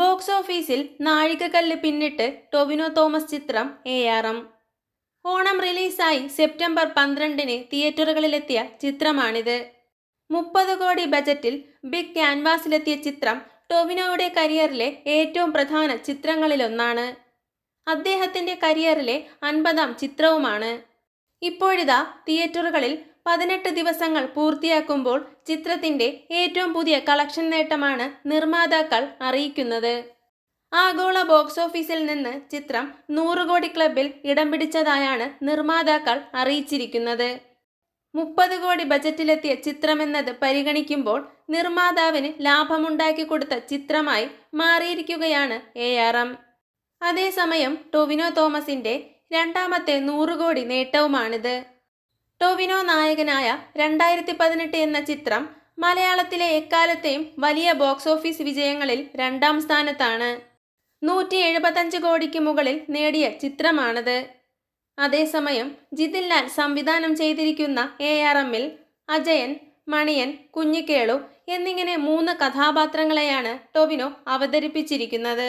Box ഓഫീസിൽ നാഴികക്കല്ല് പിന്നിട്ട് ടൊവിനോ തോമസ് ചിത്രം എം. ഓണം റിലീസായി സെപ്റ്റംബർ പന്ത്രണ്ടിന് തിയേറ്ററുകളിലെത്തിയ ചിത്രമാണിത്. മുപ്പത് കോടി ബജറ്റിൽ ബിഗ് ക്യാൻവാസിലെത്തിയ ചിത്രം ടൊവിനോയുടെ കരിയറിലെ ഏറ്റവും പ്രധാന ചിത്രങ്ങളിലൊന്നാണ്. അദ്ദേഹത്തിന്റെ കരിയറിലെ അൻപതാം ചിത്രവുമാണ്. ഇപ്പോഴിതാ തിയേറ്ററുകളിൽ പതിനെട്ട് ദിവസങ്ങൾ പൂർത്തിയാക്കുമ്പോൾ ചിത്രത്തിന്റെ ഏറ്റവും പുതിയ കളക്ഷൻ നേട്ടമാണ് നിർമ്മാതാക്കൾ അറിയിക്കുന്നത്. ആഗോള ബോക്സ് ഓഫീസിൽ നിന്ന് ചിത്രം നൂറ് കോടി ക്ലബിൽ ഇടം പിടിച്ചതായാണ് നിർമ്മാതാക്കൾ അറിയിച്ചിരിക്കുന്നത്. മുപ്പത് കോടി ബജറ്റിലെത്തിയ ചിത്രമെന്നത് പരിഗണിക്കുമ്പോൾ നിർമ്മാതാവിന് ലാഭമുണ്ടാക്കി കൊടുത്ത ചിത്രമായി മാറിയിരിക്കുകയാണ് എ ആർ എം. അതേസമയം ടൊവിനോ തോമസിന്റെ രണ്ടാമത്തെ നൂറ് കോടി നേട്ടവുമാണിത്. ടൊവിനോ നായകനായ രണ്ടായിരത്തി പതിനെട്ട് എന്ന ചിത്രം മലയാളത്തിലെ എക്കാലത്തെയും വലിയ ബോക്സ് ഓഫീസ് വിജയങ്ങളിൽ രണ്ടാം സ്ഥാനത്താണ്. നൂറ്റി എഴുപത്തഞ്ച് കോടിക്ക് മുകളിൽ നേടിയ ചിത്രമാണത്. അതേസമയം ജിതിൻ ലാൽ സംവിധാനം ചെയ്തിരിക്കുന്ന എ ആർ എമ്മിൽ അജയൻ മണിയൻ കുഞ്ഞിക്കേളു എന്നിങ്ങനെ മൂന്ന് കഥാപാത്രങ്ങളെയാണ് ടൊവിനോ അവതരിപ്പിച്ചിരിക്കുന്നത്.